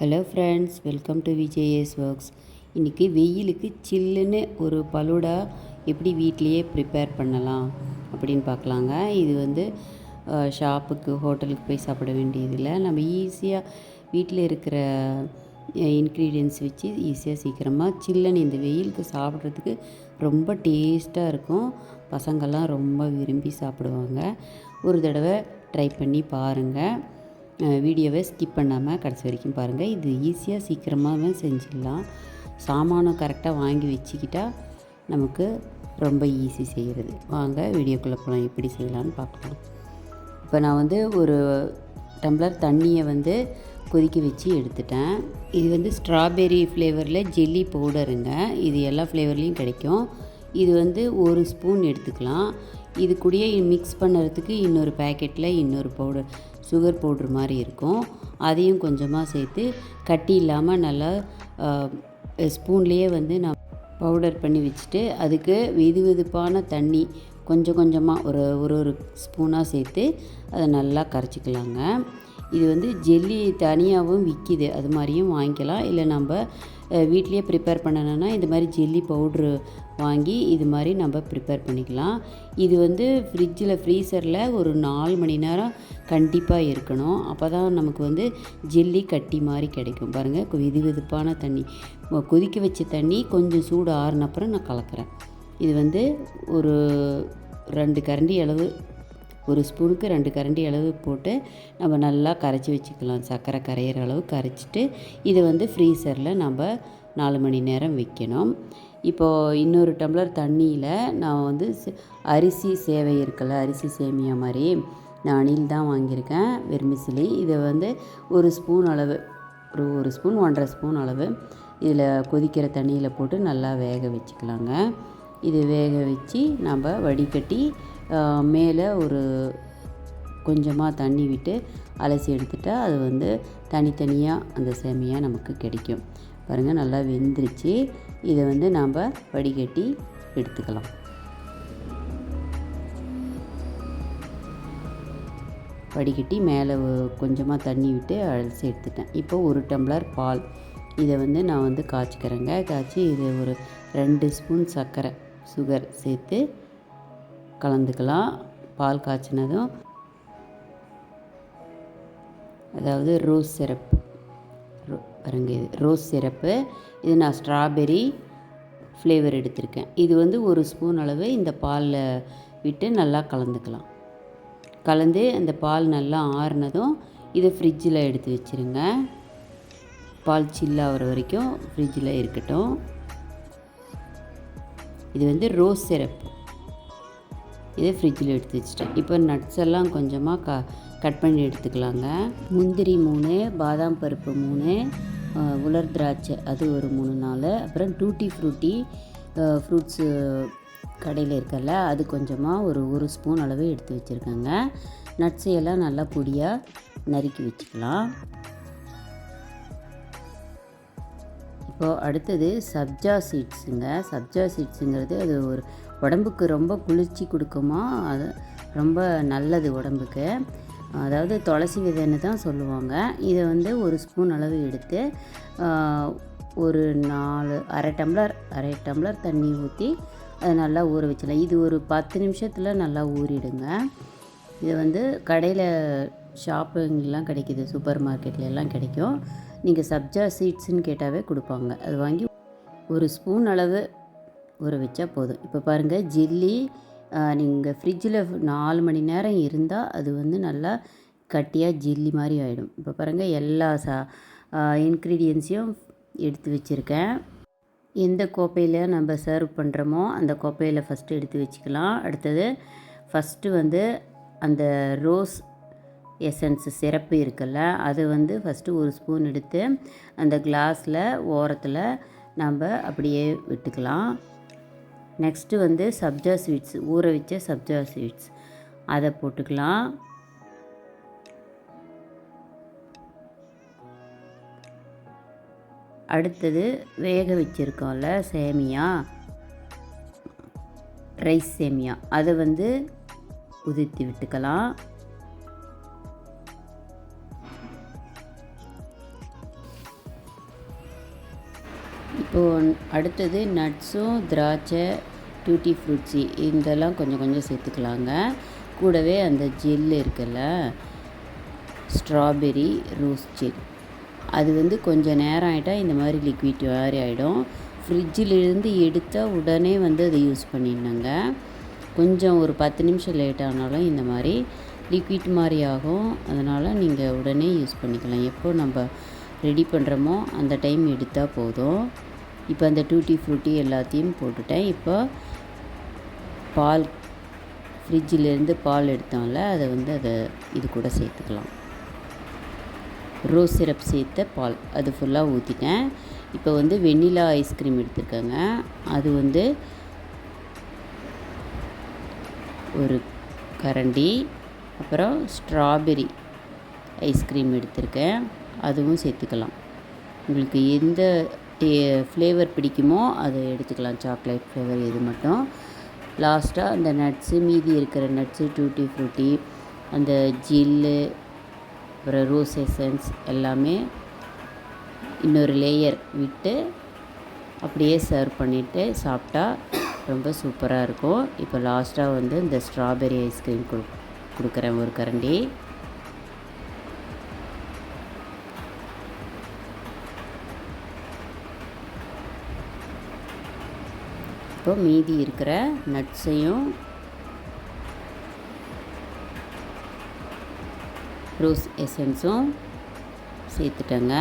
Hello friends welcome to VJS works இன்றைக்கி வெயிலுக்கு சில்லுன்னு ஒரு பலூடா எப்படி வீட்லேயே ப்ரிப்பேர் பண்ணலாம் அப்படின்னு பார்க்கலாங்க. இது வந்து ஷாப்புக்கு ஹோட்டலுக்கு போய் சாப்பிட வேண்டியதில்லை. நம்ம ஈஸியாக வீட்டில் இருக்கிற இன்க்ரீடியன்ஸ் வச்சு ஈஸியாக சீக்கிரமாக சில்லுன்னு இந்த வெயிலுக்கு சாப்பிட்றதுக்கு ரொம்ப டேஸ்ட்டாக இருக்கும். பசங்கள்லாம் ரொம்ப விரும்பி சாப்பிடுவாங்க. ஒரு தடவை ட்ரை பண்ணி பாருங்கள் வீடியோவை ஸ்கிப் பண்ணாமல் கடைசி வரைக்கும் பாருங்கள் இது ஈஸியாக சீக்கிரமாகவே செஞ்சிடலாம். சாமானம் கரெக்டாக வாங்கி வச்சுக்கிட்டால் நமக்கு ரொம்ப ஈஸி செய்கிறது வாங்க வீடியோக்குள்ளே போகலாம் எப்படி செய்யலான்னு பார்க்கலாம். இப்போ நான் வந்து ஒரு டம்ளர் தண்ணியை வந்து கொதிக்க வச்சு எடுத்துட்டேன். இது வந்து ஸ்ட்ராபெரி ஃப்ளேவரில் ஜெல்லி பவுடருங்க இது எல்லா ஃப்ளேவர்லேயும் கிடைக்கும். இது வந்து ஒரு ஸ்பூன் எடுத்துக்கலாம். இது கூடயே மிக்ஸ் பண்ணுறதுக்கு இன்னொரு பேக்கெட்டில் இன்னொரு பவுடர் சுகர் பவுட்ரு மாதிரி இருக்கும். அதையும் கொஞ்சமாக சேர்த்து கட்டி இல்லாமல் நல்லா ஸ்பூன்லேயே வந்து நான் பவுடர் பண்ணி வச்சுட்டு அதுக்கு வெது வெதுப்பான தண்ணி கொஞ்சம் கொஞ்சமாக ஒரு ஒரு ஒரு ஸ்பூனாக சேர்த்து அதை நல்லா கரைச்சிக்கலாங்க. இது வந்து ஜெல்லி தனியாகவும் விற்கிது அது மாதிரியும் வாங்கிக்கலாம். இல்லை நம்ம வீட்லேயே ப்ரிப்பேர் பண்ணணுன்னா இது மாதிரி ஜெல்லி பவுட்ரு வாங்கி இது மாதிரி நம்ம ப்ரிப்பேர் பண்ணிக்கலாம். இது வந்து ஃப்ரிட்ஜில் ஃப்ரீசரில் ஒரு நாலு மணி நேரம் கண்டிப்பாக இருக்கணும். அப்போ தான் நமக்கு வந்து ஜெல்லி கட்டி மாதிரி கிடைக்கும். பாருங்கள் விது வெதுப்பான தண்ணி. கொதிக்க வச்ச தண்ணி கொஞ்சம் சூடு ஆறுனப்புறம் நான் கலக்கிறேன். இது வந்து ஒரு ரெண்டு கரண்டி அளவு ஒரு ஸ்பூனுக்கு ரெண்டு கரண்டி அளவு போட்டு நம்ம நல்லா கரைச்சி வச்சுக்கலாம். சர்க்கரை கரையிற அளவு கரைச்சிட்டு இதை வந்து ஃப்ரீசரில் நம்ம நாலு மணி நேரம் வைக்கணும். இப்போது இன்னொரு டம்ளர் தண்ணியில் நான் வந்து அரிசி சேவை இருக்குல்ல அரிசி சேமியா மாதிரி நான் அணில் தான் வாங்கியிருக்கேன் வெர்மிசிலி. இதை வந்து ஒரு ஸ்பூன் அளவு ஒரு ஒரு ஸ்பூன் ஒன்றரை ஸ்பூன் அளவு இதில் கொதிக்கிற தண்ணியில் போட்டு நல்லா வேக வச்சுக்கலாங்க. இது வேக வச்சு நம்ம வடிகட்டி மேலே ஒரு கொஞ்சமாக தண்ணி விட்டு அலசி எடுத்துட்டால் அது வந்து தனித்தனியாக அந்த சேமியா நமக்கு கிடைக்கும். பாருங்கள் நல்லா வெந்துருச்சு. இதை வந்து நாம் வடிகட்டி எடுத்துக்கலாம். வடிகட்டி மேலே கொஞ்சமாக தண்ணி விட்டு அலசி எடுத்துட்டேன். இப்போ ஒரு டம்ளர் பால். இதை வந்து நான் வந்து காய்ச்சிக்கிறேங்க. காய்ச்சி இது ஒரு ரெண்டு ஸ்பூன் சர்க்கரை சுகர் சேர்த்து கலந்துக்கலாம். பால் காய்ச்சினதும். அதாவது ரோஸ் சிரப். பாருங்க இது. Rose syrup. இது நான் ஸ்ட்ராபெரி ஃப்ளேவர் எடுத்திருக்கேன். இது வந்து ஒரு ஸ்பூன் அளவு இந்த பாலில் விட்டு நல்லா கலந்துக்கலாம். கலந்து அந்த பால் நல்லா ஆறுனதும் இதை ஃப்ரிட்ஜில் எடுத்து வச்சுருங்க. பால் சில்லாகிற வரைக்கும் ஃப்ரிட்ஜில் இருக்கட்டும். இது வந்து ரோஸ் சிரப்பு இதே ஃப்ரிட்ஜில் எடுத்து வச்சிட்டேன். இப்போ நட்ஸ் எல்லாம் கொஞ்சமாக க கட் பண்ணி எடுத்துக்கலாங்க. முந்திரி மூணு பாதாம் பருப்பு மூணு உலர் திராட்சை அது ஒரு மூணு நாள் அப்புறம் டூட்டி ஃப்ரூட்டி ஃப்ரூட்ஸு கடையில் இருக்கல அது கொஞ்சமாக ஒரு ஒரு ஸ்பூன் அளவு எடுத்து வச்சுருக்கேங்க. நட்ஸையெல்லாம் நல்லா பொடியாக நறுக்கி வச்சுக்கலாம். இப்போது அடுத்தது சப்ஜா சீட்ஸுங்க. சப்ஜா சீட்ஸுங்கிறது அது ஒரு உடம்புக்கு ரொம்ப குளிர்ச்சி கொடுக்குமா? அது ரொம்ப நல்லது உடம்புக்கு. அதாவது துளசி விதைன்னு தான் சொல்லுவாங்க. இதை வந்து ஒரு ஸ்பூன் அளவு எடுத்து ஒரு நாலு அரை டம்ளர் அரை டம்ளர் தண்ணி ஊற்றி அதை நல்லா ஊற வச்சிடலாம். இது ஒரு பத்து நிமிஷத்தில் நல்லா ஊறிடுங்க. இதை வந்து கடையில் ஷாப்பிங்லாம் கிடைக்கிது சூப்பர் மார்க்கெட்ல எல்லாம் கிடைக்கும். நீங்கள் சப்ஜா சீட்ஸ்ன்னு கேட்டாவே கொடுப்பாங்க. அது வாங்கி ஒரு ஸ்பூன் அளவு ஊற வச்சா போதும். இப்போ பாருங்கள் ஜில்லி நீங்கள் ஃப்ரிட்ஜில் நாலு மணி நேரம் இருந்தால் அது வந்து நல்லா கட்டியாக ஜில்லி மாதிரி ஆகிடும் இப்போ பாருங்கள் எல்லா சா இன்க்ரீடியன்ஸையும் எடுத்து வச்சுருக்கேன். எந்த கோப்பையில் நம்ம சர்வ் பண்ணுறோமோ அந்த கோப்பையில் ஃபஸ்ட்டு எடுத்து வச்சுக்கலாம். அடுத்தது ஃபஸ்ட்டு வந்து அந்த ரோஸ் எசன்ஸ் சிறப்பு இருக்குல்ல அது வந்து ஃபஸ்ட்டு ஒரு ஸ்பூன் எடுத்து அந்த கிளாஸில் ஓரத்தில் நம்ம அப்படியே விட்டுக்கலாம். நெக்ஸ்ட்டு வந்து சப்ஜா ஸ்வீட்ஸ் ஊற வச்ச சப்ஜா ஸ்வீட்ஸ் அதை போட்டுக்கலாம். அடுத்தது வேக வச்சுருக்கோம்ல சேமியா. ரைஸ் சேமியா. அதை வந்து உதிர்த்தி விட்டுக்கலாம். இப்போது அடுத்தது நட்ஸும் திராட்சை டூட்டி ஃப்ரூட்ஸி இதெல்லாம் கொஞ்சம் கொஞ்சம் சேர்த்துக்கலாங்க. கூடவே அந்த ஜெல் இருக்குல்ல ஸ்ட்ராபெரி ரோஸ் ஜெல். அது வந்து கொஞ்சம் நேரம் ஆகிட்டால் இந்த மாதிரி லிக்விட் மாதிரி ஆகிடும் ஃப்ரிட்ஜிலிருந்து எடுத்தால் உடனே வந்து அதை யூஸ் பண்ணிடணுங்க. கொஞ்சம் ஒரு பத்து நிமிஷம் லேட் ஆனாலும் இந்த மாதிரி லிக்விட் மாதிரி ஆகும். அதனால் நீங்கள் உடனே யூஸ் பண்ணிக்கலாம். எப்போ நம்ம ரெடி பண்ணுறோமோ அந்த டைம் எடுத்தால் போதும். இப்போ அந்த டூட்டி ஃப்ரூட்டி எல்லாத்தையும் போட்டுட்டேன். இப்போ பால் ஃப்ரிட்ஜிலேருந்து பால் எடுத்தோம்ல அதை வந்து அதை இது கூட சேர்த்துக்கலாம். ரோஸ் சிரப் சேர்த்த பால் அது ஃபுல்லாக ஊற்றிட்டேன் இப்போ வந்து வெண்ணிலா ஐஸ்கிரீம் எடுத்துருக்கேங்க. அது வந்து ஒரு கரண்டி அப்புறம் ஸ்ட்ராபெரி ஐஸ்கிரீம் எடுத்திருக்கேன். அதுவும் சேர்த்துக்கலாம். உங்களுக்கு எந்த ஃப்ளேவர் பிடிக்குமோ அதை எடுத்துக்கலாம். சாக்லேட் ஃப்ளேவர் இது மட்டும். லாஸ்ட்டாக அந்த நட்ஸு மீதி இருக்கிற நட்ஸு டூட்டி ஃப்ரூட்டி அந்த ஜில்லு அப்புறம் ரோஸ் எசன்ஸ் எல்லாமே இன்னொரு லேயர் விட்டு அப்படியே சர்வ் பண்ணிவிட்டு சாப்பிட்டா ரொம்ப சூப்பராக இருக்கும். இப்போ லாஸ்ட்டாக வந்து இந்த ஸ்ட்ராபெரி ஐஸ்கிரீம் கொடு கொடுக்குறேன் ஒரு கரண்டி. இப்போ மீதி இருக்கிற நட்ஸையும் ரோஸ் எசன்ஸும் சேர்த்துட்டேங்க.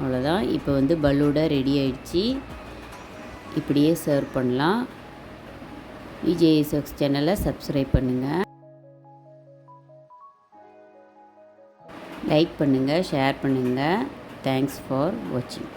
அவ்வளோதான் இப்போ வந்து பல்லூட ரெடி ஆயிடுச்சு. இப்படியே சர்வ் பண்ணலாம். விஜேஎஸ்எக்ஸ் சேனலை சப்ஸ்கிரைப் பண்ணுங்கள் லைக் பண்ணுங்கள் ஷேர் பண்ணுங்கள் தேங்க்ஸ் ஃபார் வாட்சிங்